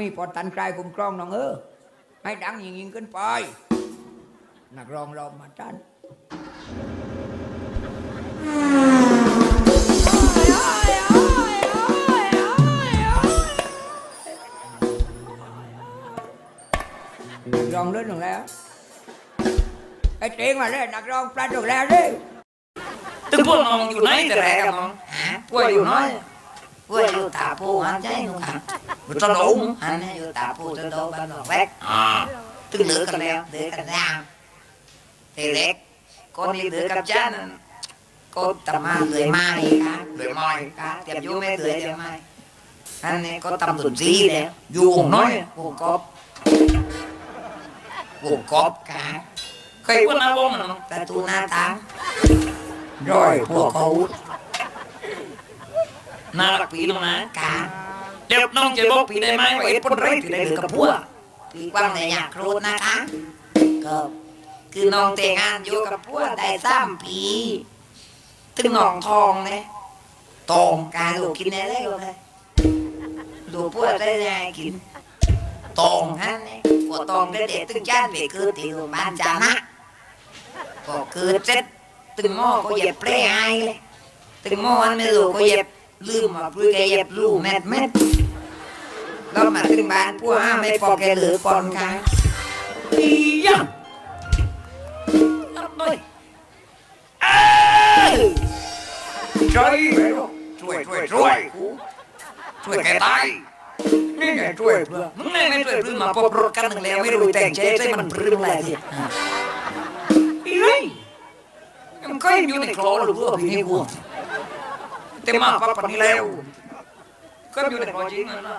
มีพอตันกลายคุ้มครองน้องเออให้ดังยิงยิงขึ้นไป นักร้องเรามาตันนักร้องเล่นลงแล้ว ไอ้เตงมาเลยนักร้องปลาดกแล้วดิตึงพวกน้องอยู่ไหนแต่แรกอะน้องพวกอยู่น้อยพวกอยู่ตาปูหันใจหนุ่ม ขันอยู่ตะลุงหันให้อยู่ตาปูจะโดนบ้านหลอกแวกอ่าตึงเหลือกันแล้วเหลือกันย่างทีเล็กคนนี้เหลือกับจ้านั่นก็ตะมาเหลือไม้ค่ะเลยไม่ค่ะเตรียมอยู่ไม่เหลือเดี๋ยวไม้อันนี้ก็ตำตุนซีแล้วอยู่วงน้อยวงกบวงกบค่ะใครว่าหน้าวงอะน้องประตูหน้าต่างร้อยพวกเขาน่ารักปีลงนะค่ะ เดี๋ยวน้องจะบอกปีได้ไหมว่าไอ้ปนไรที่ได้หลือกับพวกีกว้างในอยากรู้นะคะก็คือน้องแต่งงานอยู่กับพวกได้สามปีถึงหนองทองเลยตองการลูกกินอะไรก็ได้ลูกพวกได้ยังไงกินตองฮะเนี่ยพวกตองได้เด็ดตึงจ้านไปคือที่โรงพยาบาลจานะก็คือเสร็จตึงหม้อก็เย็บเปรย์ให้เลยตึงหม้อไม่รู้ก็เย็บลืมมาพูดแกเย็บลูกเม็ดเม็ ดแล้วมาถึงบ้านพวกห้าไม่พอแกเหลือก่อนค่ะอีหยังนับหน่อยเอ้ยช่วยช่วยช่วยช่วยช่วยแกตายนี่ไงช่วยเพื่อมึงไม่ไม่ช่วยพรึ้งมาพบรถกันหนึ่งแล้วไม่รู้แต่งเจ๊ใช่มันพรึ้งอะไรสิอีเฮ้ยมันก็ยังอยู่ในคลอหรือเปล่าพี่นี่กูแต่มาปั๊บปนนี้แล้วก็อยู่ในคลอจริงนะ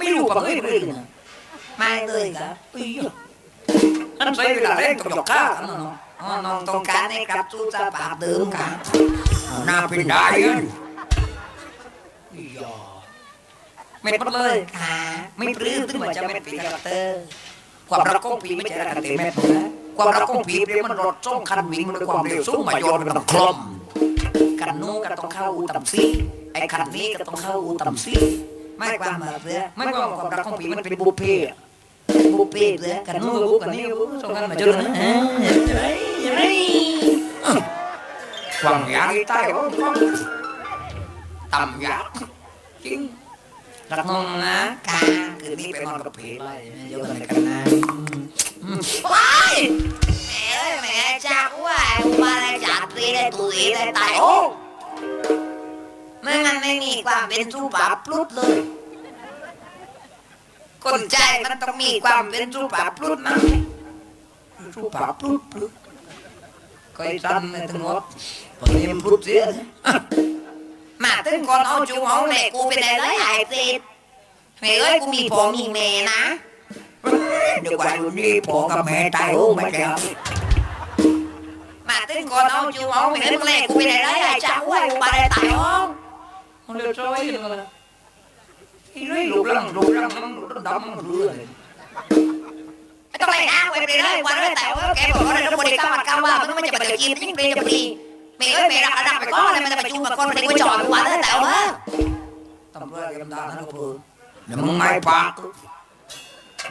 มืนมันจองมืนก็มันในการรถแต่ไหนก็กูกันรมมันจะป้นรมปรีดอยู่ช่วยปีบอกมาน้องดาวค่ะแต่ตึ้งน้องเม็ดเม็ดเลยน้องเฮ้ยตรงใจเลยเม็ดเม็ดเลยน้องนะค่ะไม่รู้กับเฮ้ยเลยนะไม่เลยครับปีอะอันใช้เวลาเล่นกับหยอกก้าอันนั้นน้องอ๋อน้องต้องการให้กลับสู่สภาพเดิมค่ะหน้าเป็นได้เอ้ยเม็ดเม็ดเลยค่ะไม่ปลื้มตึ้งเหมือนจะเม็ดปีกับเตอร์ความรักของปีไม่ใช่รักกันเต็มเม็ดนะความรักของปีเดี๋ยวมันรถส่งคันวิ่งด้วยความเร็วสูงมาโยนกันคลอมกันนู้นก็ต้องเข้าอูต่ำซีไอ้คันนี้ก็ต้องเข้าอูต่ำซี ไม่ความมาเพื่อไม่คว่าความรักของปีมันเป็นบุพเพบุปเพเพื่อกันนู้นกับบุกันนี่กับบุส่งกันมาจนนะเฮ้ยเฮ้ยหวังอยากให้ตายตายว่าต่ำยากจริงรักน้องนะค่ะคืนนี้ไปนอนกับผีไล่เยกันกันนะว้ายแม่เอ้ยแม่จากว่าไอ้ว่าอะไรจากตีได้ตุยได้ตายโอ้ ม่มีความเป็นสุภาพพลุดเลย คนใจมันต้องมีความเป็นสุภาพพลุดนะชูปากปลุดปลุดก็ไอ้นในทั้งหมดตอนนี้มันปลุดเสียมาถึงก่อนเอาจูเอาแม่กูไปได้เลยไอ้ติดแม่เอ้ยกูมีพ่อมีแม่นะเดี๋ยววันนี้พ่อกับแม่ตายโอ้ไม่แก่มาถึงก่อนเอาจูเอาแม่มึงแม่กูไปได้เลยไอ้จ้าวยกูไปได้ตายห้องมันเดือดร้อนเลยไอ้เรื่องลูกหลังลูกหลังมันดำมันเรือเลยไม่ต้องเลยนะไปไปเลยวันเลยแต่ว่าว่าการกันว่ามันไปกินยิ่งเปรี้ยวดีแม่เอ้อน เลยมันจะไปจูมาก่อนไปกูจอดวันเลยแต่ว่าตำรวจกำลังนั่นก็เพื่อเดี๋ยวมึงไม่ปาก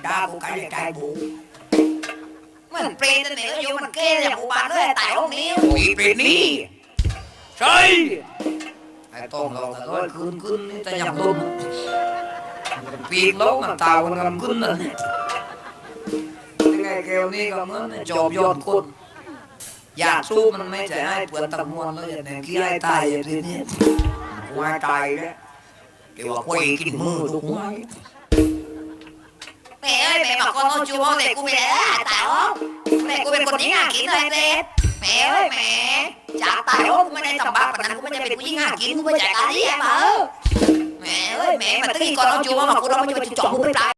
ด่ากูไก่ใจบูเหมือนเปรตเนี่ยอยู่มันเกยอย่างกูบานเลยแต่ ไอ้ต้มเราแต่ร้อยคืนคืนนี่แต่ยังต้มปีกล้มันตาวันกันคืนนั่นยังไงแกวนี่ก็เหมือนจอบยอดคนอยากสู้มันไม่ใช่ให้เปลือนตะมวนแล้วอย่างนี้ขี้ให้ตายอย่างนี้กูให้ตายแล้วเดี๋ยวว่ากูอีกินมือทุกวันแม่เอ้ยแม่บอกคนเอาจูเอาแต่กูไปเลย แม่เอ้ยแม่จากตายโอ้กูไม่ได้ทำบ้าปนั้นกูไม่ได้เป็นผู้หญิงหากินกูไม่จ่ายการที่แม่แม่เอ้ยแม่มาตึ้งก่อนเอาจูเอามากูเราไม่จะไปจ่อกูไปตาย